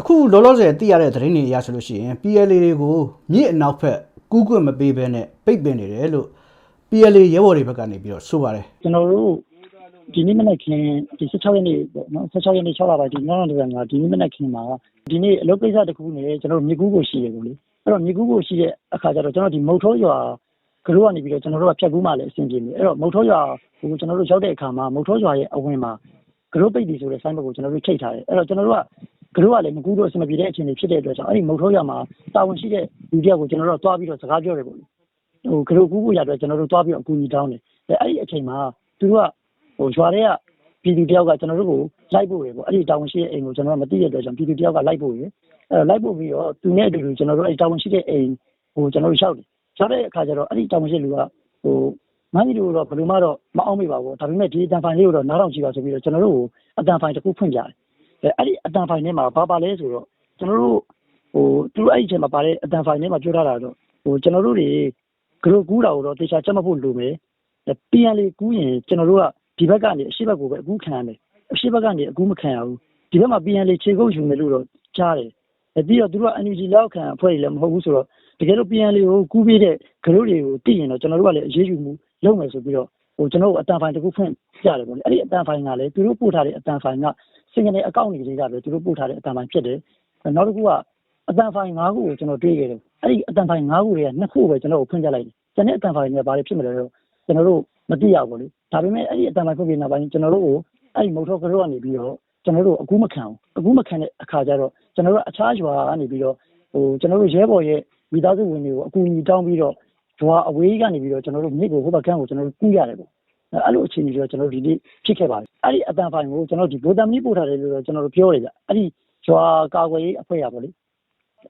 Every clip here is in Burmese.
အခုလောလောဆယ်သိရတဲ့သတင်းတွေအရဆိုလို့ရှိရင် PLA တွေကိုမြစ်အနောက်ဘက်ကူးကွတ်မပေးဘဲနဲ့ပိတ်ပင်နေတယ်လို့ PLA ရဲဘော်တွေဘက်ကနေပြီးတော့ဆိုပါတယ်ကျွန်တော်တို့ဒီနေ့မနေ့ခင်ဒီ16ရက်နေ့ပေါ့နော်16ရက်နေ့6လပိုင်းဒီနောက်နောက်တွေကဒီနေ့မနေ့ခင်မှာဒီနေ့အလုပ်ကိစ္စတစ်ခုနဲ့ကျွန်တော်တို့မြေကူးကိုရှိတယ်ကိုလေအဲ့တော့မြေကူးကိုရှိတဲ့အခါကျတော့ကျွန်တော်ဒီမုတ်ထောရွာကလေးကနေပြီးတော့ကျွန်တော်တို့ကဖြတ်ကူးမှလည်းအဆင်ပြေနေအဲ့တော့မုတ်ထောရွာကိုကျွန်တော်တို့ရောက်တဲ့အခါမှာမုတ်ထောရွာရဲ့အဝင်မှာကလေးပိတ်ပြီဆိုတဲ့ဆိုင်းဘုတ်ကိုကျွန်တော်တို့ထိတ်ထားတယ်အဲ့တော့ကျွန်တော်တို့က ကလေးကလည်းမကူးတော့အဆင်မပြေတဲ့အခြေအနေဖြစ်တဲ့အတွက်ကြောင့်အဲ့ဒီမုတ်ထောရွာမှာတာဝန်ရှိတဲ့လူတယောက်ကိုကျွန်တော်တို့ကတွားပြီးတော့စကားပြောတယ်ပေါ့လေဟိုကလေးကူးကိုရတဲ့ကျွန်တော်တို့တွားပြီးတော့အကူအညီတောင်းတယ်အဲ့ဒီအချိန်မှာသူတို့ကဟိုရွာတွေကပြည်သူတယောက်ကကျွန်တော်တို့ကိုလိုက်ဖို့ရပေါ့အဲ့ဒီတာဝန်ရှိတဲ့အိမ်ကိုကျွန်တော်ကမသိတဲ့အတွက်ကြောင့်ပြည်သူတယောက်ကလိုက်ဖို့ရအဲ့တော့လိုက်ဖို့ပြီးတော့သူနဲ့အတူတူကျွန်တော်တို့အဲ့ဒီတာဝန်ရှိတဲ့အိမ်ကိုကျွန်တော်တို့ရှောက်တယ်ရှောက်တဲ့အခါကျတော့အဲ့ဒီတာဝန်ရှိလူကဟိုမန်းကြီးတို့တော့ဘယ်လိုမှတော့မအောင်မိပါဘူးဒါပေမဲ့ဒီအတန်ဖိုင်လေးကိုတော့နားထောင်ကြည့်ပါဆိုပြီးတော့ကျွန်တော်တို့ကိုအတန်ဖိုင်တစ်ခုဖွင့်ကြတယ် အဲ့ဒီအတန်ဖိုင်ထဲမှာဘာပါလဲဆိုတော့ကျွန်တော်တို့ဟိုသူတို့အဲ့ဒီအချိန်မှာပါတဲ့အတန်ဖိုင်ထဲမှာပြောထားတာတော့ဟိုကျွန်တော်တို့တွေဂရုကူးတာကိုတော့တေချာချက်မှတ်ဖို့လိုမယ်ပြန်လေကူးရင်ကျွန်တော်တို့ကဒီဘက်ကနေအရှိဘက်ကိုပဲအကူခံရမယ်အရှိဘက်ကနေအကူမခံရဘူးဒီဘက်မှာပြန်လေခြေကုပ်ယူမယ်လို့တော့ကြားတယ်အဲပြီးတော့သူတို့က NUG လောက်ခံအဖွဲ့တွေလည်းမဟုတ်ဘူးဆိုတော့တကယ်လို့ပြန်လေကိုကူးပြီးတဲ့ဂရုတွေကိုသိရင်တော့ကျွန်တော်တို့ကလည်းအရေးယူမှုလုပ်မယ်ဆိုပြီးတော့ဟိုကျွန်တော်တို့အတန်ဖိုင်တစ်ခုဖွင့်ကြတယ်ပေါ့လေအဲ့ဒီအတန်ဖိုင်ကလည်းသူတို့ပို့ထားတဲ့အတန်ဖိုင်က စင်ကနေအကောင့်တွေတွေကပဲသူတို့ပို့ထားတဲ့အတန်ဖိုင်ဖြစ်တယ်နောက်တစ်ခုကအတန်ဖိုင်၅ခုကိုကျွန်တော်တွေးခဲ့တယ်အဲ့ဒီအတန်ဖိုင်၅ခုတွေကနှစ်ခုပဲကျွန်တော်တို့ဖွင့်ကြလိုက်တယ်ကျန်တဲ့အတန်ဖိုင်တွေကဘာတွေဖြစ်မလဲတော့ကျွန်တော်တို့မသိရဘူးလေဒါပေမဲ့အဲ့ဒီအတန်ဖိုင်ဖွင့်ပြီးနောက်ပိုင်းကျွန်တော်တို့ကိုအဲ့ဒီမုတ်ထောကရောကနေပြီးတော့ကျွန်တော်တို့အကူမခံဘူးအကူမခံတဲ့အခါကျတော့ကျွန်တော်တို့အခြားရွာကနေပြီးတော့ဟိုကျွန်တော်တို့ရဲဘော်ရဲ့မိသားစုဝင်တွေကိုအကူအညီတောင်းပြီးတော့ရွာအဝေးကနေပြီးတော့ကျွန်တော်တို့မြစ်ကိုဟိုဘက်ကန်းကိုကျွန်တော်တို့ကူးရတယ်ပေါ့ အဲ့လိုအခြေအနေတွေကျွန်တော်တို့ဒီနေ့ဖြစ်ခဲ့ပါတယ်အဲ့ဒီအတန်ဖိုင်ကိုကျွန်တော်ဒီဗိုလ်တမီပို့ထားတယ်လို့တော့ကျွန်တော်တို့ပြောရတယ်ကြအဲ့ဒီရွာကာကွယ်ရေးအဖွဲ့ရပါလေ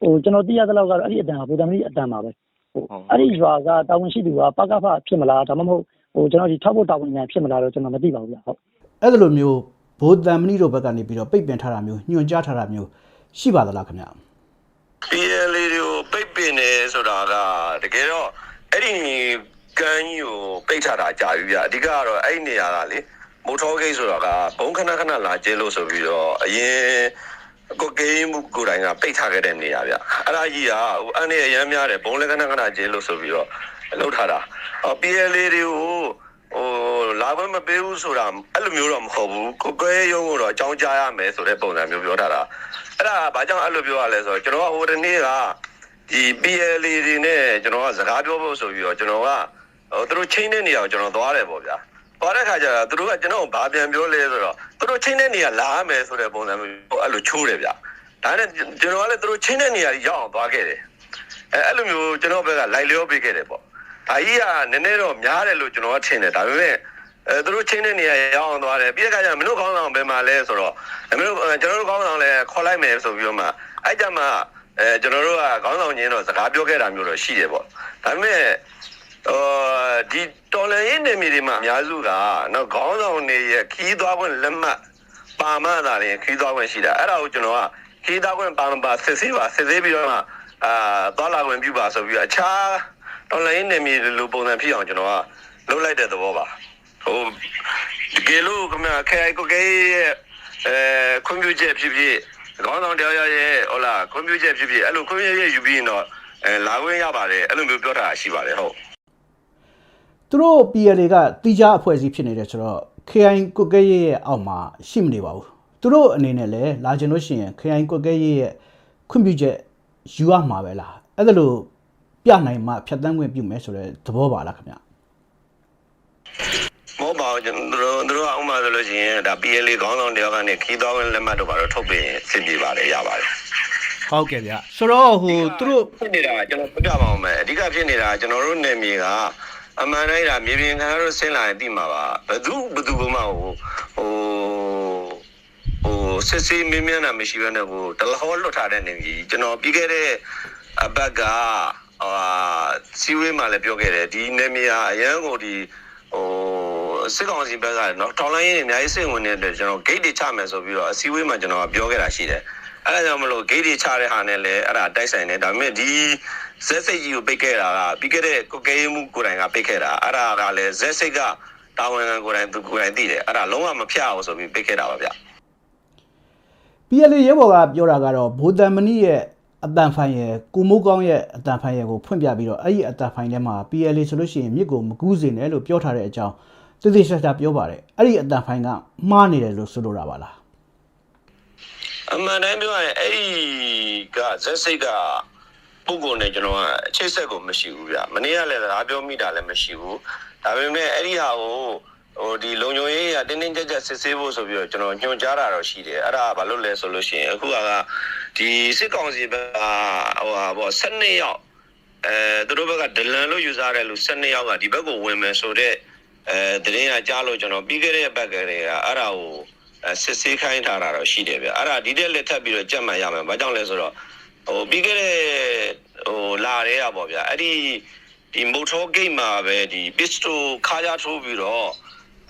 ဟိုကျွန်တော်သိရသလောက်ကတော့အဲ့ဒီအတန်ဟာဗိုလ်တမီအတန်ပါပဲဟိုအဲ့ဒီရွာကတာဝန်ရှိသူကပကဖဖြစ်မလားဒါမှမဟုတ်ဟိုကျွန်တော်ဒီထောက်ဖို့တာဝန်ခံဖြစ်မလားတော့ကျွန်တော်မသိပါဘူးဗျဟုတ်အဲ့ဒါလိုမျိုးဘိုးတန်မဏိတို့ဘက်ကနေပြီးတော့ပိတ်ပင်ထားတာမျိုးညွှန်ကြားထားတာမျိုးရှိပါသလားခင်ဗျ PLA တွေကိုပိတ်ပင်နေဆိုတာကတကယ်တော့အဲ့ဒီ ကမ်းကြီးကိုပိတ်ထားတာကြာပြီဗျအဓိကကတော့အဲ့ဒီနေရာကလေမိုထောဂိတ်ဆိုတာကဘုံခဏခဏလာကျဲလို့ဆိုပြီးတော့အရင်ကိုဂိမ်းမှုကိုယ်တိုင်ကပိတ်ထားခဲ့တဲ့နေရာဗျအဲ့ဒါကြီးကဟိုအနေအရမ်းများတယ်ဘုံလည်းခဏခဏကျဲလို့ဆိုပြီးတော့လှုပ်ထားတာအော် PLA တွေကိုဟိုလာဘမပေးဘူးဆိုတာအဲ့လိုမျိုးတော့မဟုတ်ဘူးကိုကွဲရုံးကိုတော့အကြောင်းကြားရမယ်ဆိုတဲ့ပုံစံမျိုးပြောထားတာအဲ့ဒါဘာကြောင့်အဲ့လိုပြောရလဲဆိုတော့ကျွန်တော်ကဟိုတနေ့ကဒီ PLA တွေနဲ့ကျွန်တော်ကစကားပြောဖို့ဆိုပြီးတော့ကျွန်တော်က ဟိုသူတို့ချင်းတဲ့နေရာကိုကျွန်တော်သွားတယ်ပေါ့ဗျာသွားတဲ့ခါကျတော့သူတို့ကကျွန်တော်ကိုဘာပြန်ပြောလဲဆိုတော့သူတို့ချင်းတဲ့နေရာလာရမယ်ဆိုတဲ့ပုံစံမျိုးအဲ့လိုချိုးတယ်ဗျဒါနဲ့ကျွန်တော်ကလည်းသူတို့ချင်းတဲ့နေရာကြီးရောက်အောင်သွားခဲ့တယ်အဲအဲ့လိုမျိုးကျွန်တော်ဘက်ကလိုက်လျောပေးခဲ့တယ်ပေါ့ဒါကြီးကနည်းနည်းတော့များတယ်လို့ကျွန်တော်ကထင်တယ်ဒါပေမဲ့အဲသူတို့ချင်းတဲ့နေရာရောက်အောင်သွားတယ်ပြီးတဲ့ခါကျမင်းတို့ကောင်းဆောင်ဘယ်မှာလဲဆိုတော့မင်းတို့ကျွန်တော်တို့ကောင်းဆောင်လည်းခေါ်လိုက်မယ်ဆိုပြီးတော့မှအဲ့ကြမှာအဲကျွန်တော်တို့ကခေါင်းဆောင်ချင်းတော့စကားပြောခဲ့တာမျိုးတော့ရှိတယ်ပေါ့ဒါပေမဲ့ အော်ဒီတော်လည်းရေးနေမြေတွေမှာအများစုကနော်ခေါင်းဆောင်တွေရဲ့ခီးသွားခွင့်လက်မှတ်ပါမတာတွေခီးသွားခွင့်ရှိတာအဲ့ဒါကိုကျွန်တော်ကခီးသွားခွင့်ပါမပါစစ်ဆေးပါစစ်ဆေးပြီးတော့မှအာသွားလာခွင့်ပြုပါဆိုပြီးတော့အခြားတော်လည်းရေးနေမြေလိုပုံစံဖြစ်အောင်ကျွန်တော်ကလုပ်လိုက်တဲ့သဘောပါဟိုတကယ်လို့ခင်ဗျာခဲကိုကေရဲ့အဲကွန်ပျူတာဖြစ်ဖြစ်ခေါင်းဆောင်တရားရဲ့ဟုတ်လားကွန်ပျူတာဖြစ်ဖြစ်အဲ့လိုကွန်ပျူတာရဲ့ယူပြီးရင်တော့အဲလာခွင့်ရပါတယ်အဲ့လိုမျိုးပြောတာရှိပါတယ်ဟုတ် သူတို့ PLA ကတိကျအဖွဲ့အစည်းဖြစ်နေတယ်ဆိုတော့ KI ကုတ်ကဲရဲ့ရဲ့အောက်မှာရှိမနေပါဘူးသူတို့အနေနဲ့လည်းလာကျင်လို့ရှိရင် KI ကုတ်ကဲရဲ့ရဲ့ခွင့်ပြုချက်ယူရမှာပဲလားအဲ့ဒါလို့ပြနိုင်မှဖြတ်တန်းခွင့်ပြုမယ်ဆိုတဲ့သဘောပါလားခင်ဗျမဟုတ်ပါဘူးကျွန်တော်တို့တို့ကဥမာဆိုလို့ရှိရင်ဒါ PLA ခေါင်းဆောင်တယောက်ကနေခီးသွားဝင်လက်မှတ်တော့ပါတော့ထုတ်ပေးရင်စစ်ပြေပါတယ်ရပါတယ်ဟုတ်ကဲ့ဗျဆိုတော့ဟိုသူတို့ဖြစ်နေတာကကျွန်တော်ပြပြပါအောင်မယ်အဓိကဖြစ်နေတာကကျွန်တော်တို့နယ်မြေက အမှန်တိုင်းဒါမြေပြင်ခံရတော့ဆင်းလာရင်သိမှာပါဘယ်သူဘယ်သူမှဟိုဟိုဟိုစစ်စစ်မင်းမြန်းတာမရှိဘဲနဲ့ဟိုတလဟောလွတ်ထားတဲ့နေကြီးကျွန်တော်ပြီးခဲ့တဲ့အဘက်ကအာစီဝေးမှာလည်းပြောခဲ့တယ်ဒီနယ်မြေကအရန်ကိုဒီဟိုစစ်ကောင်စီဘက်ကနော်ထောင်လိုင်းရေးအများကြီးစိတ်ဝင်နေတဲ့အတွက်ကျွန်တော် gate တွေချမယ်ဆိုပြီးတော့အစည်းအဝေးမှာကျွန်တော်ကပြောခဲ့တာရှိတယ်အဲ့ဒါကြောင့်မလို့ gate တွေချတဲ့ဟာနဲ့လည်းအဲ့ဒါတိုက်ဆိုင်နေဒါပေမဲ့ဒီ ဇက်စိတ်ကြီးကိုပိတ်ခဲ့တာကပြီးခဲ့တဲ့ကိုကဲမှုကိုယ်တိုင်ကပိတ်ခဲ့တာအဲ့ဒါကလည်းဇက်စိတ်ကတာဝန်ခံကိုယ်တိုင်သူကိုယ်တိုင်သိတယ်အဲ့ဒါလုံးဝမဖြတ်အောင်ဆိုပြီးပိတ်ခဲ့တာပါဗျ PLA ရဲဘော်ကပြောတာကတော့ဘိုတန်မနီရဲ့အတန်ဖိုင်ရဲ့ကိုမိုးကောင်းရဲ့အတန်ဖိုင်ရဲ့ကိုဖွင့်ပြပြီးတော့အဲ့ဒီအတန်ဖိုင်ထဲမှာ PLA ဆိုလို့ရှိရင်မြစ်ကိုမကူးစေနဲ့လို့ပြောထားတဲ့အကြောင်းတိတိကျကျပြောပါတယ်အဲ့ဒီအတန်ဖိုင်ကမှားနေတယ်လို့ဆိုလိုတာပါလားအမှန်တမ်းပြောရရင်အဲ့ဒီကဇက်စိတ်က ပုဂ္ဂိုလ်နဲ့ကျွန်တော်ကအချိတ်ဆက်ကိုမရှိဘူးဗျမနေ့ကလည်းဒါပြောမိတာလည်းမရှိဘူးဒါပေမဲ့အဲ့ဒီဟာကိုဟိုဒီလုံညုံရေးကတင်းတင်းကြပ်ကြပ်စစ်ဆေးဖို့ဆိုပြီးတော့ကျွန်တော်ညွှန်ကြားတာတော့ရှိတယ်အဲ့ဒါကဘာလို့လဲဆိုလို့ရှိရင်အခုကဒီစစ်ကောင်စီဘက်ကဟိုဟာပေါ့12ယောက်အဲသူတို့ဘက်ကဒလန်လို့ယူဆတဲ့လူ12ယောက်ကဒီဘက်ကိုဝင်မယ်ဆိုတော့အဲတရင်ကကြားလို့ကျွန်တော်ပြီးခဲ့တဲ့ဘက်ကလေးကအဲ့ဒါကိုအဲစစ်ဆေးခိုင်းထားတာတော့ရှိတယ်ဗျအဲ့ဒါဒီတက်လက်ထပ်ပြီးတော့ကြက်မှန်ရမယ်ဘာကြောင့်လဲဆိုတော့ ဟိုပြီးခဲ့တဲ့ဟိုလာတဲ့อ่ะပေါ့ဗျအဲ့ဒီဒီမိုထောဂိတ်မှာပဲဒီပစ္စတိုခါးကြထိုးပြီးတော့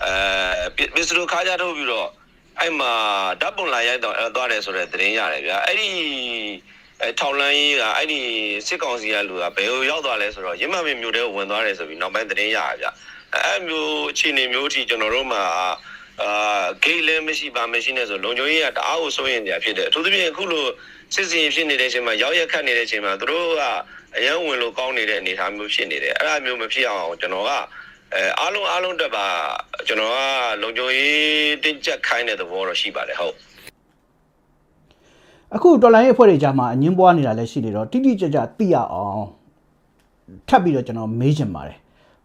အဲပစ္စတိုခါးကြထိုးပြီးတော့အဲ့မှာဓာတ်ပုံလာရိုက်တော့အဲ့သွားတယ်ဆိုတဲ့သတင်းရတယ်ဗျအဲ့ဒီအဲထောင်လန်းကြီးကအဲ့ဒီစစ်ကောင်စီကလူကဘယ်ကိုရောက်သွားလဲဆိုတော့ရင်းမမင်းမျိုးတွေကိုဝင်သွားတယ်ဆိုပြီးနောက်ပိုင်းသတင်းရရဗျအဲ့မျိုးအခြေအနေမျိုးအထိကျွန်တော်တို့မှာ အာဂိတ်လည်းမရှိပါမရှိနဲ့ဆိုလုံခြုံရေးကတအားကိုစိုးရင်ကြဖြစ်တယ်အထူးသဖြင့်အခုလိုစစ်စင်ဖြစ်နေတဲ့အချိန်မှာရောက်ရက်ခတ်နေတဲ့အချိန်မှာသူတို့ကအရန်ဝင်လို့ကောင်းနေတဲ့အနေအထားမျိုးဖြစ်နေတယ်အဲ့ဒါမျိုးမဖြစ်အောင်ကျွန်တော်ကအဲအားလုံးအားလုံးတက်ပါကျွန်တော်ကလုံခြုံရေးတင်းကျပ်ခိုင်းတဲ့သဘောတော့ရှိပါတယ်ဟုတ်အခုတော်လိုင်းရေးအဖွဲ့တွေကြားမှာအငင်းပွားနေတာလည်းရှိနေတော့တိတိကျကျသိရအောင်ထပ်ပြီးတော့ကျွန်တော်မေးချင်ပါတယ်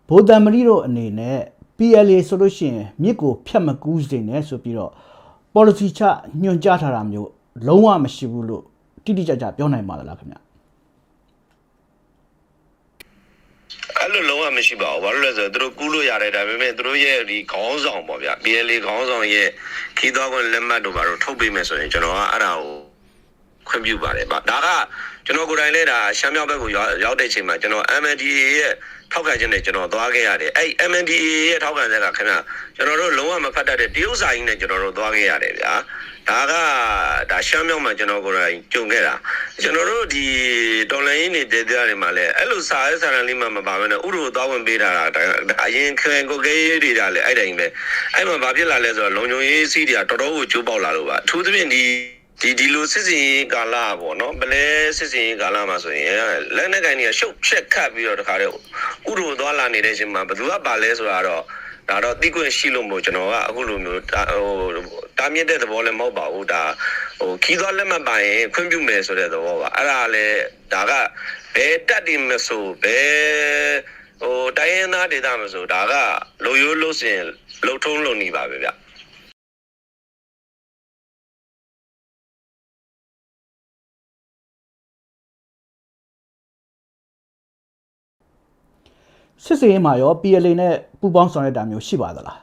ဘိုတန်မရီတို့အနေနဲ့ PLA ဆိုလို့ရှိရင်မြစ်ကိုဖြတ်မကူးစေနဲ့ဆိုပြီးတော့ policy ချညွှန်ကြားထားတာမျိုးလုံးဝမရှိဘူးလို့တိတိကျကျပြောနိုင်ပါသလားခင်ဗျအဲ့လိုလုံးဝမရှိပါဘူးဘာလို့လဲဆိုတော့သူတို့ကူးလို့ရတယ်ဒါပေမဲ့သူတို့ရဲ့ဒီခေါင်းဆောင်ပေါ့ဗျာ PLA ခေါင်းဆောင်ရဲ့ခီးသွားခွင့်လက်မှတ်တို့ဘာလို့ထုတ်ပေးမယ်ဆိုရင်ကျွန်တော်ကအဲ့ဒါကို ခွင့်ပြုပါတယ်ဗျဒါကကျွန်တော်ကိုယ်တိုင်လည်းဒါရှမ်းမြောက်ဘက်ကိုရောက်ရောက်တဲ့ချိန်မှာကျွန်တော် MNDAA ရဲ့ထောက်ခံချက်နဲ့ကျွန်တော်သွားခဲ့ရတယ်အဲ့ MNDAA ရဲ့ထောက်ခံချက်ကခင်ဗျကျွန်တော်တို့လုံးဝမဖတ်တတ်တဲ့တရုတ်စာကြီးနဲ့ကျွန်တော်တို့သွားခဲ့ရတယ်ဗျာဒါကဒါရှမ်းမြောက်မှာကျွန်တော်ကိုယ်တိုင်ကြုံခဲ့တာကျွန်တော်တို့ဒီတော်လိုင်းရင်းနေတဲ့တရားတွေမှာလည်းအဲ့လိုစာရေးစာရန်လေးမှမပါဘဲနဲ့ဥရောသွားဝင်ပေးတာဒါအရင်ခံကိုယ်ကရေးတွေကလည်းအဲ့တိုင်းပဲအဲ့မှာဘာဖြစ်လာလဲဆိုတော့လုံခြုံရေးစီးတွေကတော်တော်ကိုကျိုးပေါက်လာလို့ပါအထူးသဖြင့်ဒီ ဒီဒီလိုစစ်စင်ရေးကာလပေါ့နော်ဗလဲစစ်စင်ရေးကာလမှာဆိုရင်လက်နက်ကိုင်တွေကရှုပ်ချက်ခတ်ပြီးတော့တခါတည်းဥရောသွားလာနေတဲ့အချိန်မှာဘယ်သူကပါလဲဆိုတာတော့ဒါတော့တိကွင့်ရှိလို့မို့ကျွန်တော်ကအခုလိုမျိုးဟိုတာမြင့်တဲ့သဘောလည်းမဟုတ်ပါဘူးဒါဟိုခီးသွားလက်မှတ်ပိုင်ရင်ခွင့်ပြုမယ်ဆိုတဲ့သဘောပါအဲ့ဒါလည်းဒါကဘယ်တက်တယ်မဆိုဘယ်ဟိုတိုင်းရင်းသားဒေသမဆိုဒါကလိုရိုးလို့စင်လုံထုံးလုံနေပါပဲဗျ စစ်စေးမှာရော PLA နဲ့ပူးပေါင်းဆောင်ရွက်တာမျိုးရှိပါသလား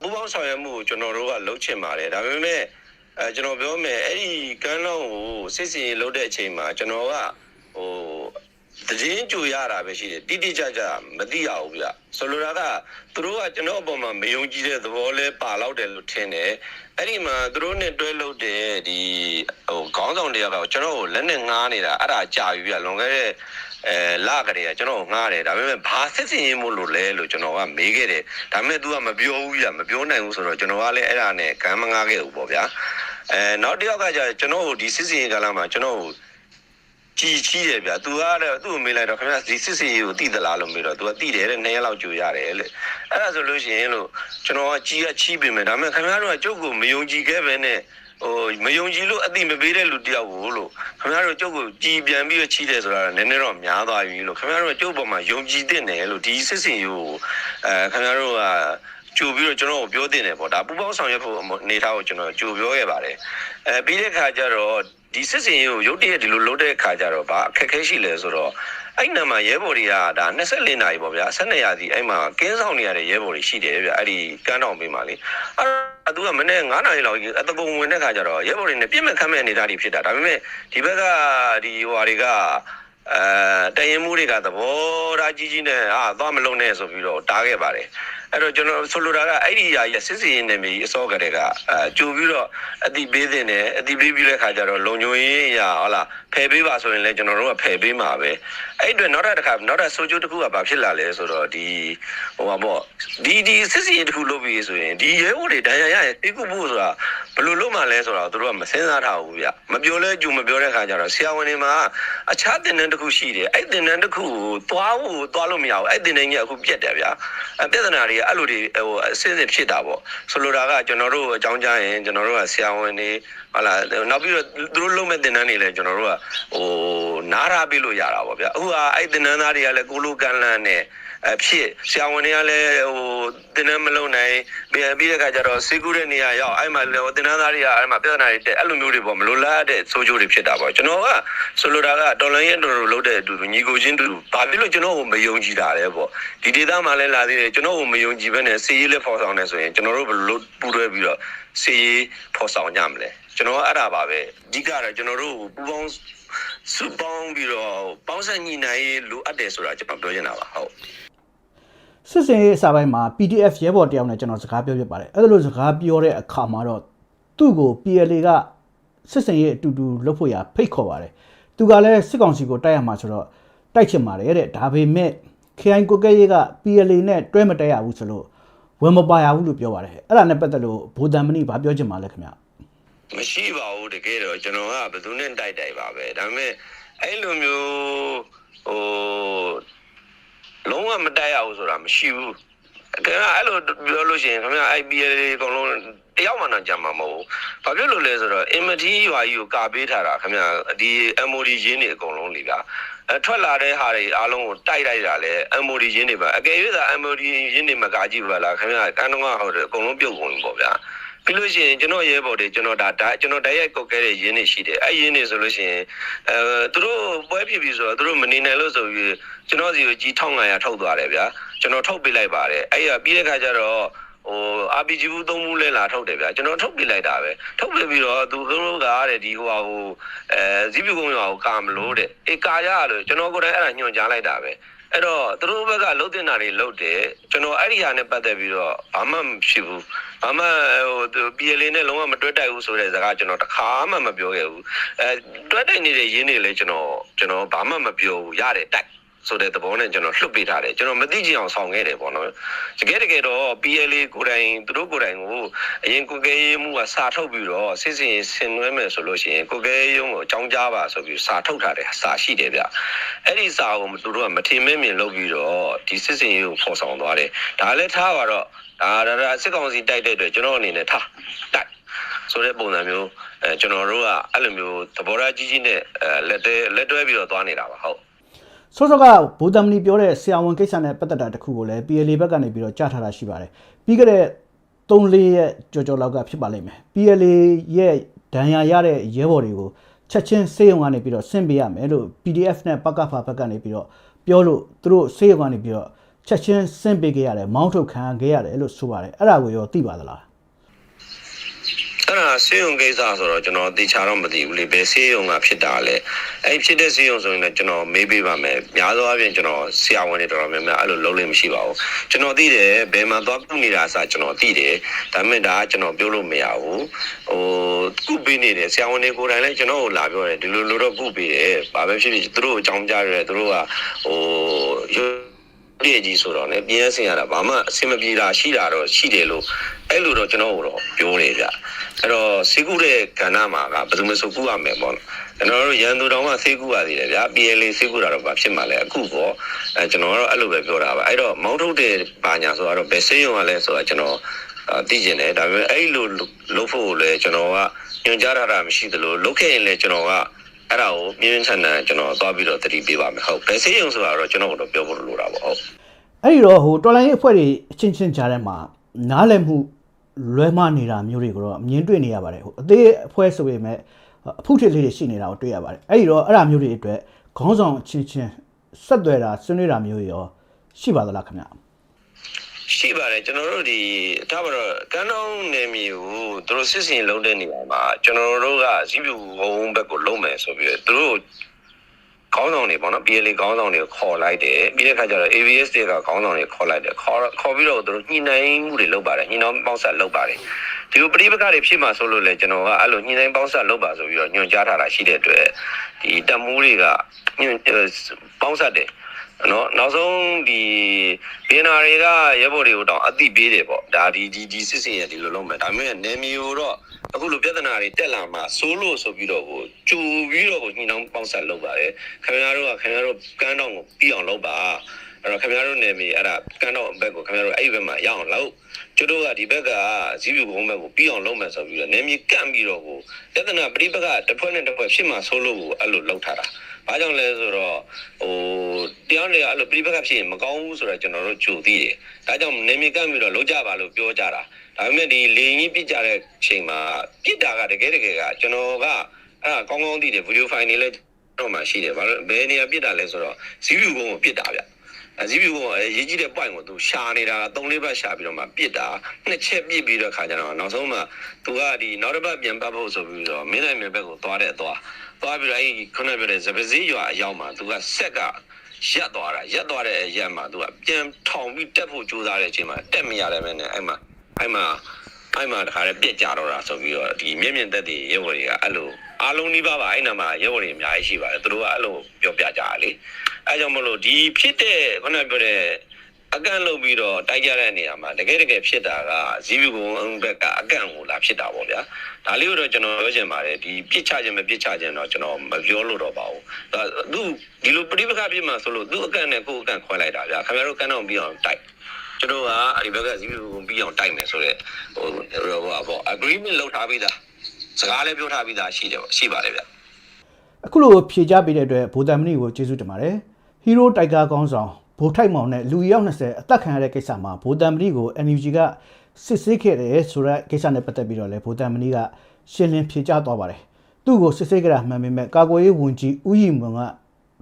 ပူပေါင်းဆောင်ရွက်မှုကိုကျွန်တော်တို့ကလှုပ်ချင်ပါတယ်ဒါပေမဲ့အဲကျွန်တော်ပြောမယ်အဲ့ဒီကမ်းလောင်းကိုစစ်စင်ရေးလုပ်တဲ့အချိန်မှာကျွန်တော်ကဟို တည်င်းကြိုရတာပဲရှိတယ်တိတိကျကျမသိရဘူးဗျဆိုလိုတာကသူတို့ကကျွန်တော်အပေါ်မှာမယုံကြည်တဲ့သဘောလဲပါလောက်တယ်လို့ထင်တယ်အဲ့ဒီမှာသူတို့နဲ့တွဲလုပ်တဲ့ဒီဟိုခေါင်းဆောင်တယောက်ကကျွန်တော်ကိုလက်နဲ့ငားနေတာအဲ့ဒါကြာပြီဗျလွန်ခဲ့တဲ့အဲလာကြတယ်ကကျွန်တော်ကိုငားတယ်ဒါပေမဲ့ဘာစစ်စင်ရေးမို့လို့လဲလို့ကျွန်တော်ကမေးခဲ့တယ်ဒါပေမဲ့ तू ကမပြောဘူးဗျမပြောနိုင်ဘူးဆိုတော့ကျွန်တော်ကလည်းအဲ့ဒါနဲ့ကမ်းမငားခဲ့ဘူးပေါ့ဗျာအဲနောက်တစ်ယောက်ကကျကျွန်တော်ကိုဒီစစ်စင်ရေးကာလမှာကျွန်တော်ကို ကြည်ချီးတယ်ဗျာ။ तू ကလည်းသူ့ကိုမေးလိုက်တော့ခင်ဗျာဒီစစ်စီကိုတိသလားလို့မေးတော့ तू ကတိတယ်တဲ့နှစ်ရက်လောက်ကြိုရတယ်လေ။အဲ့ဒါဆိုလို့ရှိရင်လို့ကျွန်တော်ကကြည်ရချီးပြင်မယ်ဒါပေမဲ့ခင်ဗျားတို့ကကျုပ်ကိုမယုံကြည်ခဲ့ပဲနဲ့ဟိုမယုံကြည်လို့အတိမပေးတဲ့လူတယောက်ကိုလို့ခင်ဗျားတို့ကျုပ်ကိုကြည်ပြန်ပြီးတော့ချီးတယ်ဆိုတာကနည်းနည်းတော့များသွားပြီလို့ခင်ဗျားတို့ကကျုပ်ပေါ်မှာယုံကြည်တဲ့နယ်လို့ဒီစစ်စီကိုအဲခင်ဗျားတို့က ကြိုပြီးတော့ကျွန်တော်ကိုပြောတင်တယ်ပေါ့ဒါပူပေါင်းဆောင်ရွက်ဖို့အနေထားကိုကျွန်တော်ကြိုပြောခဲ့ပါတယ်အဲပြီးတဲ့ခါကျတော့ဒီစစ်စင်ရေးကိုရုတ်တရက်ဒီလိုလုပ်တဲ့ခါကျတော့ဗာအခက်ခဲရှိလဲဆိုတော့အဲ့နာမှာရဲဘော်တွေကဒါ24နာရီပေါ့ဗျာ12ရာစီအဲ့မှာကင်းဆောင်နေရတဲ့ရဲဘော်တွေရှိတယ်ဗျအဲ့ဒီကန်းတော်ပေးမှာလေအဲ့ဒါသူကမနေ့9နာရီလောက်အတကုံဝင်တဲ့ခါကျတော့ရဲဘော်တွေနဲ့ပြစ်မဲ့ခတ်မဲ့အနေထားတွေဖြစ်တာဒါပေမဲ့ဒီဘက်ကဒီဟိုဟာတွေကအဲတရင်မှုတွေကသဘောထားကြီးကြီးနဲ့ဟာသွားမလုံးနဲ့ဆိုပြီးတော့တားခဲ့ပါတယ် အဲ့တော့ကျွန်တော်ဆိုလိုတာကအဲ့ဒီຢာရဲ့စစ်စီရင်နေပြီအစောကတည်းကအဲကြိုပြီးတော့အတိပေးတဲ့နဲ့အတိပေးပြီးတဲ့ခါကျတော့လုံညိုရေးရာဟုတ်လားဖယ်ပေးပါဆိုရင်လည်းကျွန်တော်တို့ကဖယ်ပေးမှာပဲအဲ့အတွက်နောက်တစ်ခါနောက်တစ်ဆိုချိုးတစ်ခုကဘာဖြစ်လာလဲဆိုတော့ဒီဟိုပါပေါ့ဒီဒီစစ်စီရင်တစ်ခုလုပ်ပြီးဆိုရင်ဒီရဲဘော်တွေဒဏ်ရာရရင်တိကုဖို့ဆိုတာဘယ်လိုလုပ်မှလဲဆိုတော့သူတို့ကမစင်းစားထားဘူးဗျမပြောလဲကြူမပြောတဲ့ခါကျတော့ဆရာဝန်တွေမှာအခြားတင်တန်းတစ်ခုရှိတယ်အဲ့တင်တန်းတစ်ခုကိုသွားဖို့သွားလို့မရဘူးအဲ့တင်တန်းကြီးကအခုပြက်တယ်ဗျအဲ့ပြဿနာတွေကအဲ့လိုတွေဟိုအစင်းစင်ဖြစ်တာပေါ့ဆိုလိုတာကကျွန်တော်တို့အကြောင်းကြားရင်ကျွန်တော်တို့ကဆရာဝန်တွေဟုတ်လားနောက်ပြီးတော့သူတို့လုံးမဲ့တင်တန်းတွေလည်းကျွန်တော်တို့ကဟို နားထားပေးလို့ရတာပေါ့ဗျအခုကအဲ့တင်တန်းသားတွေကလည်းကိုလိုကန်လန့်နဲ့အဖြစ်ဆရာဝန်တွေကလည်းဟိုတင်တန်းမလုံးနိုင်ပြီးပြီးတဲ့ခါကျတော့စေကူတဲ့နေရာရောက်အဲ့မှာလည်းတင်တန်းသားတွေကအဲ့မှာပြဿနာတွေတက်အဲ့လိုမျိုးတွေပေါ့မလိုလားတဲ့ဆိုးကျိုးတွေဖြစ်တာပေါ့ကျွန်တော်ကဆိုလိုတာကတော်လိုင်းရဲ့တော်တော်လုံးတဲ့အတူတူညီကိုချင်းတူတူဘာဖြစ်လို့ကျွန်တော်ကိုမယုံကြည်တာလဲပေါ့ဒီဒေသမှာလည်းလာသေးတယ်ကျွန်တော်ကိုမယုံကြည်ဘဲနဲ့စီရေးလက်ဖော်ဆောင်နေဆိုရင်ကျွန်တော်တို့ဘယ်လိုပူးတွဲပြီးတော့စီရေးဖော်ဆောင်ကြမလဲကျွန်တော်ကအဲ့ဒါပါပဲအဓိကတော့ကျွန်တော်တို့ပူပေါင်း စုပေါင်းပြီးတော့ပေါင်းဆက်ညီနိုင်ရေးလိုအပ်တယ်ဆိုတာကျွန်တော်ပြောချင်တာပါဟုတ်စစ်စင်ရေးအစာပိုင်းမှာ PDF ရဲဘော်တယောက်နဲ့ကျွန်တော်စကားပြောဖြစ်ပါတယ်အဲ့ဒါလိုစကားပြောတဲ့အခါမှာတော့သူ့ကို PLA ကစစ်စင်ရေးအတူတူလုပ်ဖို့ရဖိတ်ခေါ်ပါတယ်သူကလည်းစစ်ကောင်စီကိုတိုက်ရမှာဆိုတော့တိုက်ချင်ပါတယ်တဲ့ဒါပေမဲ့ KI ကိုကဲရေးက PLA နဲ့တွဲမတက်ရဘူးဆိုလို့ဝင်မပါရဘူးလို့ပြောပါတယ်အဲ့ဒါနဲ့ပတ်သက်လို့ဗိုလ်တံမဏိဘာပြောချင်ပါလဲခင်ဗျ မရှိပါဘူးတကယ်တော့ကျွန်တော်ကဘယ်သူနဲ့တိုက်တိုက်ပါပဲဒါပေမဲ့အဲ့လိုမျိုးဟိုလုံးဝမတိုက်ရဘူးဆိုတာမရှိဘူးခင်ဗျာအဲ့လိုပြောလို့ရှိရင်ခင်ဗျာ IPL တွေအကုန်လုံးတယောက်မှတော့ကြမှာမဟုတ်ဘူးဘာဖြစ်လို့လဲဆိုတော့ MT ရွာကြီးကိုကာပေးထားတာခင်ဗျာဒီ MOD ရင်းတွေအကုန်လုံးလीဗျာအထွက်လာတဲ့ဟာတွေအားလုံးကိုတိုက်လိုက်တာလဲ MOD ရင်းတွေပါအကယ်၍သာ MOD ရင်းတွေမကကြည့်ပါလားခင်ဗျာကန်းတော့ကဟုတ်တယ်အကုန်လုံးပြုတ်ကုန်ပြီပေါ့ဗျာ ပြီးလို့ရှိရင်ကျွန်တော်ရဲဘော်တွေကျွန်တော်ဒါဒါကျွန်တော်တိုက်ရိုက်ကုတ်ခဲတဲ့ရင်းတွေရှိတယ်အဲ့ရင်းတွေဆိုလို့ရှိရင်အဲသူတို့ပွဲဖြစ်ပြီဆိုတော့သူတို့မနေနိုင်လို့ဆိုပြီးကျွန်တော်စီကိုကြီး1500ထုတ်သွားတယ်ဗျာကျွန်တော်ထုတ်ပေးလိုက်ပါတယ်အဲ့ရပြီးတဲ့ခါကျတော့ဟို RPG ဘူးသုံးဘူးလဲလာထုတ်တယ်ဗျာကျွန်တော်ထုတ်ပေးလိုက်တာပဲထုတ်ပေးပြီးတော့သူတို့ကတဲ့ဒီဟိုဟာဟိုအဲဇီးပြူကုန်းရွာကိုကာမလို့တဲ့အေးကာရလို့ကျွန်တော်ကိုယ်တိုင်အဲ့ဒါညွှန်ကြားလိုက်တာပဲ အဲ့တော့သူတို့ဘက်ကလှုပ်တင်တာတွေလှုပ်တယ်ကျွန်တော်အဲ့ဒီဟာနဲ့ပတ်သက်ပြီးတော့ဘာမှမဖြစ်ဘူးဘာမှဟိုသူ PLA နဲ့လုံးဝမတွဲတိုက်ဘူးဆိုတဲ့စကားကျွန်တော်တစ်ခါမှမပြောခဲ့ဘူးအဲတွဲတိုက်နေတဲ့ရင်းတွေလည်းကျွန်တော်ကျွန်တော်ဘာမှမပြောဘူးရတယ်တိုက် ဆိုတဲ့သဘောနဲ့ကျွန်တော်လှုပ်ပေးထားတယ်ကျွန်တော်မသိချင်အောင်ဆောင်ခဲ့တယ်ပေါ့နော်တကယ်တကယ်တော့ PLA ကိုယ်တိုင်သူတို့ကိုယ်တိုင်ကိုအရင်ကိုကဲရေးမှုကစာထုတ်ပြီးတော့စစ်စင်ဆင်နွှဲမယ်ဆိုလို့ရှိရင်ကိုကဲရုံးကိုအကြောင်းကြားပါဆိုပြီးစာထုတ်ထားတယ်စာရှိတယ်ဗျအဲ့ဒီစာကိုသူတို့ကမထင်မဲ့မြင်လုပ်ပြီးတော့ဒီစစ်စင်ရေးကိုဖော်ဆောင်သွားတယ်ဒါလည်းထားပါတော့ဒါဒါစစ်ကောင်စီတိုက်တဲ့အတွက်ကျွန်တော်အနေနဲ့ထားတိုက်ဆိုတဲ့ပုံစံမျိုးအဲကျွန်တော်တို့ကအဲ့လိုမျိုးသဘောထားကြီးကြီးနဲ့အဲလက်တွဲလက်တွဲပြီးတော့သွားနေတာပါဟုတ် စောစောကဗိုလ်တံမဏိပြောတဲ့ဆရာဝန်ကိစ္စနဲ့ပတ်သက်တာတစ်ခုကိုလည်း PLA ဘက်ကနေပြီးတော့ကြားထားတာရှိပါတယ်ပြီးခဲ့တဲ့3-4ရက်ကြော်ကြော်လောက်ကဖြစ်ပါလိမ့်မယ် PLA ရဲ့ဒဏ်ရာရတဲ့ရဲဘော်တွေကိုချက်ချင်းစေယုံကနေပြီးတော့ဆင့်ပေးရမယ်လို့ PDF နဲ့ပကဖာဘက်ကနေပြီးတော့ပြောလို့သူတို့စေယုံကနေပြီးတော့ချက်ချင်းဆင့်ပေးခဲ့ရတယ်မောင်းထုတ်ခံခဲ့ရတယ်လို့ဆိုပါတယ်အဲ့ဒါကိုရောသိပါသလား အဲ့ဒါဆေးရုံကိစ္စဆိုတော့ကျွန်တော်တေချာတော့မသိဘူးလေဘယ်ဆေးရုံကဖြစ်တာလဲအဲ့ဖြစ်တဲ့ဆေးရုံဆိုရင်လည်းကျွန်တော်မေးပေးပါမယ်များသောအားဖြင့်ကျွန်တော်ဆရာဝန်တွေတော်တော်များများအဲ့လိုလုံးလို့မရှိပါဘူးကျွန်တော်သိတယ်ဘယ်မှာသွားပြုနေတာအစားကျွန်တော်သိတယ်ဒါပေမဲ့ဒါကကျွန်တော်ပြောလို့မရဘူးဟိုကုပေးနေတယ်ဆရာဝန်တွေကိုယ်တိုင်လည်းကျွန်တော်ကိုလာပြောတယ်ဒီလိုလိုတော့ကုပေးတယ်ဘာပဲဖြစ်ဖြစ်သူတို့အကြောင်းကြားရတယ်သူတို့ကဟို ပြည့်ကြီးဆိုတော့လည်းပြင်းစင်ရတာဘာမှအဆင်မပြေတာရှိတာတော့ရှိတယ်လို့အဲ့လိုတော့ကျွန်တော်တို့တော့ပြောတယ်ဗျအဲ့တော့စေကူတဲ့ကဏ္ဍမှာကဘယ်သူမှစုကူရမယ်ပေါ့နော်ကျွန်တော်တို့ရန်သူတော်မှစေကူရသေးတယ်ဗျာ PLA စေကူတာတော့ဘာဖြစ်မှလဲအခုပေါ့အဲကျွန်တော်ကတော့အဲ့လိုပဲပြောတာပါအဲ့တော့မောင်းထုတ်တဲ့ဘာညာဆိုတော့ဘယ်စေးရုံကလဲဆိုတာကျွန်တော်အာသိကျင်တယ်ဒါပေမဲ့အဲ့လိုလုပ်ဖို့လည်းကျွန်တော်ကညွှန်ကြားထားတာမရှိသလိုလုပ်ခဲ့ရင်လည်းကျွန်တော်က အဲ့ဒါကိုပြင်းပြင်းထန်ထန်ကျွန်တော်သွားပြီးတော့တတိပေးပါမယ်ဟုတ်ဘယ်စေးရုံဆိုတာတော့ကျွန်တော်တို့ပြောဖို့လိုတာပေါ့ဟုတ်အဲ့ဒီတော့ဟိုတော်လိုင်းရေးအဖွဲ့တွေအချင်းချင်းကြားထဲမှာနားလည်မှုလွဲမနေတာမျိုးတွေကိုတော့မြင်တွေ့နေရပါတယ်ဟိုအသေးအဖွဲ့ဆိုပေမဲ့အဖုထစ်လေးတွေရှိနေတာကိုတွေ့ရပါတယ်အဲ့ဒီတော့အဲ့ဒါမျိုးတွေအတွက်ခေါင်းဆောင်အချင်းချင်းဆက်သွယ်တာဆွေးနွေးတာမျိုးတွေရောရှိပါသလားခင်ဗျာ ရှိပါတယ်ကျွန်တော်တို့ဒီဒါပါတော့ကန်းတောင်းနယ်မြေကိုသူတို့စစ်စင်လုံးတဲ့နေရာမှာကျွန်တော်တို့ကဇီးပြူဘုံဘက်ကိုလုံးမယ်ဆိုပြီးတော့သူတို့ခေါင်းဆောင်တွေပေါ့နော် PLA ခေါင်းဆောင်တွေခေါ်လိုက်တယ်ပြီးတဲ့ခါကျတော့ AVS တွေကခေါင်းဆောင်တွေခေါ်လိုက်တယ်ခေါ်ခေါ်ပြီးတော့သူတို့ညှိနှိုင်းမှုတွေလုပ်ပါတယ်ညှိနှိုင်းပေါင်းဆက်လုပ်ပါတယ်ဒီလိုပရိပခတွေဖြစ်မှာဆိုလို့လေကျွန်တော်ကအဲ့လိုညှိနှိုင်းပေါင်းဆက်လုပ်ပါဆိုပြီးတော့ညွှန်ကြားထားတာရှိတဲ့အတွက်ဒီတမူးတွေကညွှန်ပေါင်းဆက်တယ် နော်နောက်ဆုံးဒီဘင်နာတွေကရဲဘော်တွေကိုတောင်အသိပေးတယ်ပေါ့ဒါဒီဒီဒီစစ်စင်ရဒီလိုလုံးမယ်ဒါပေမဲ့နေမီကိုတော့အခုလိုပြဿနာတွေတက်လာမှစိုးလို့ဆိုပြီးတော့ကိုကြူပြီးတော့ကိုညှိနှောင်းပေါင်းဆက်လုပ်ပါတယ်ခင်ဗျားတို့ကခင်ဗျားတို့ကန်းတော့ကိုပြီးအောင်လုပ်ပါအဲ့တော့ခင်ဗျားတို့နေမီအဲ့ဒါကန်းတော့ဘက်ကိုခင်ဗျားတို့အဲ့ဒီဘက်မှာရအောင်လုပ်ကျတို့ကဒီဘက်ကဇီးပြူကုန်းဘက်ကိုပြီးအောင်လုပ်မယ်ဆိုပြီးတော့နေမီကန့်ပြီးတော့ကိုပြဿနာပြိပကတစ်ဖွဲ့နဲ့တစ်ဖွဲ့ဖြစ်မှဆိုလို့ကိုအဲ့လိုလုပ်ထားတာ။ ဘာကြောင့်လဲဆိုတော့ဟိုတရားတွေကအဲ့လိုပြိပခတ်ဖြစ်ရင်မကောင်းဘူးဆိုတော့ကျွန်တော်တို့ကြိုသိတယ်။ဒါကြောင့်နေမီကပ်ပြီးတော့လုံးကြပါလို့ပြောကြတာ။ဒါပေမဲ့ဒီလေရင်ကြီးပြစ်ကြတဲ့ချိန်မှာပြစ်တာကတကယ်တကယ်ကကျွန်တော်ကအဲ့ဒါကောင်းကောင်းသိတယ်ဗီဒီယိုဖိုင်တွေလည်းတော့မှရှိတယ်။ဘာလို့ဘယ်နေရာပြစ်တာလဲဆိုတော့ဇီးဖြူကုန်းကိုပြစ်တာဗျ။အဲ ဇီးဖြူကုန်းကရေးကြီးတဲ့ point ကိုသူရှာနေတာ၃လေးဘက်ရှာပြီးတော့မှပြစ်တာနှစ်ချက်ပြစ်ပြီးတော့ခါကြတော့နောက်ဆုံးမှသူကဒီနောက်တစ်ပတ်ပြန်ပတ်ဖို့ဆိုပြီးတော့မင်းနိုင်မြေဘက်ကိုသွားတဲ့အသွားသွားပြီးတော့အဲ့ဒီခုနပြောတဲ့ဇပစည်းရွာအရောက်မှာသူကဆက်ကရက်သွားတာရက်သွားတဲ့အရက်မှာသူကပြန်ထောင်ပြီးတက်ဖို့ကြိုးစားတဲ့အချိန်မှာတက်မရတယ်မဲနဲ့အဲ့မှာအဲ့မှာအဲ့မှာတခါလေပြက်ကြတော့တာဆိုပြီးတော့ဒီမြင့်မြင့်သက်တွေရဲဘော်တွေကအဲ့လို အားလုံးနှိပါပါအဲ့နာမှာရဲဘော်တွေအများကြီးရှိပါတယ်သူတို့ကအဲ့လိုပြောပြကြတာလေအဲ့ကြောင့်မလို့ဒီဖြစ်တဲ့ခုနပြောတဲ့အကန့်လုပ်ပြီးတော့တိုက်ကြတဲ့နေရာမှာတကယ်တကယ်ဖြစ်တာကဇီးဘီကုန်းဘက်ကအကန့်ကိုလာဖြစ်တာပေါ့ဗျာဒါလေးကိုတော့ကျွန်တော်ပြောချင်ပါတယ်ဒီပြစ်ချခြင်းမပြစ်ချခြင်းတော့ကျွန်တော်မပြောလို့တော့ပါဘူးဒါသူဒီလိုပြိပခပြစ်မှာဆိုလို့သူအကန့်နဲ့ကိုယ်အကန့်ခွဲလိုက်တာဗျာခင်ဗျားတို့ကန့်တော့ပြီးအောင်တိုက်ကျွန်တော်ကအဲ့ဒီဘက်ကဇီးဘီကိုပြီးအောင်တိုက်မယ်ဆိုတော့ဟိုဟိုပေါ့ agreement လုပ်ထားပြီးသား စကားလည်းပြောထားပြီးသားရှိတယ်ပေါ့ရှိပါတယ်ဗျာအခုလိုဖြေကြပေးတဲ့အတွက်ဗိုလ်တံမဏိကိုကျေးဇူးတင်ပါတယ်ဟီးရိုးတိုက်ကာကောင်းဆောင်ဗိုလ်ထိုက်မောင်နဲ့လူရောက်20အသက်ခံရတဲ့ကိစ္စမှာဗိုလ်တံမဏိကို NUG ကစစ်ဆေးခဲ့တယ်ဆိုတဲ့ကိစ္စနဲ့ပတ်သက်ပြီးတော့လည်းဗိုလ်တံမဏိကရှင်းလင်းဖြေကြားသွားပါတယ်သူ့ကိုစစ်ဆေးကြတာမှန်ပေမဲ့ကာကွယ်ရေးဝန်ကြီးဦးရီမွန်က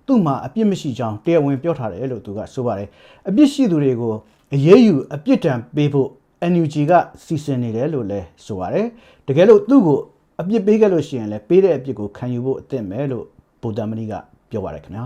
သူ့မှာအပြစ်မရှိကြောင်းတရားဝင်ပြောထားတယ်လို့သူကဆိုပါတယ်အပြစ်ရှိသူတွေကိုအရေးယူအပြစ်ဒဏ်ပေးဖို့ NUG ကစီစဉ်နေတယ်လို့လည်းဆိုပါတယ်တကယ်လို့သူ့ကို အပြစ်ပေးခဲ့လို့ရှိရင်လည်းပေးတဲ့အပြစ်ကိုခံယူဖို့အသင့်ပဲလို့ဗိုလ်တံမဏိကပြောပါတယ်ခင်ဗျာ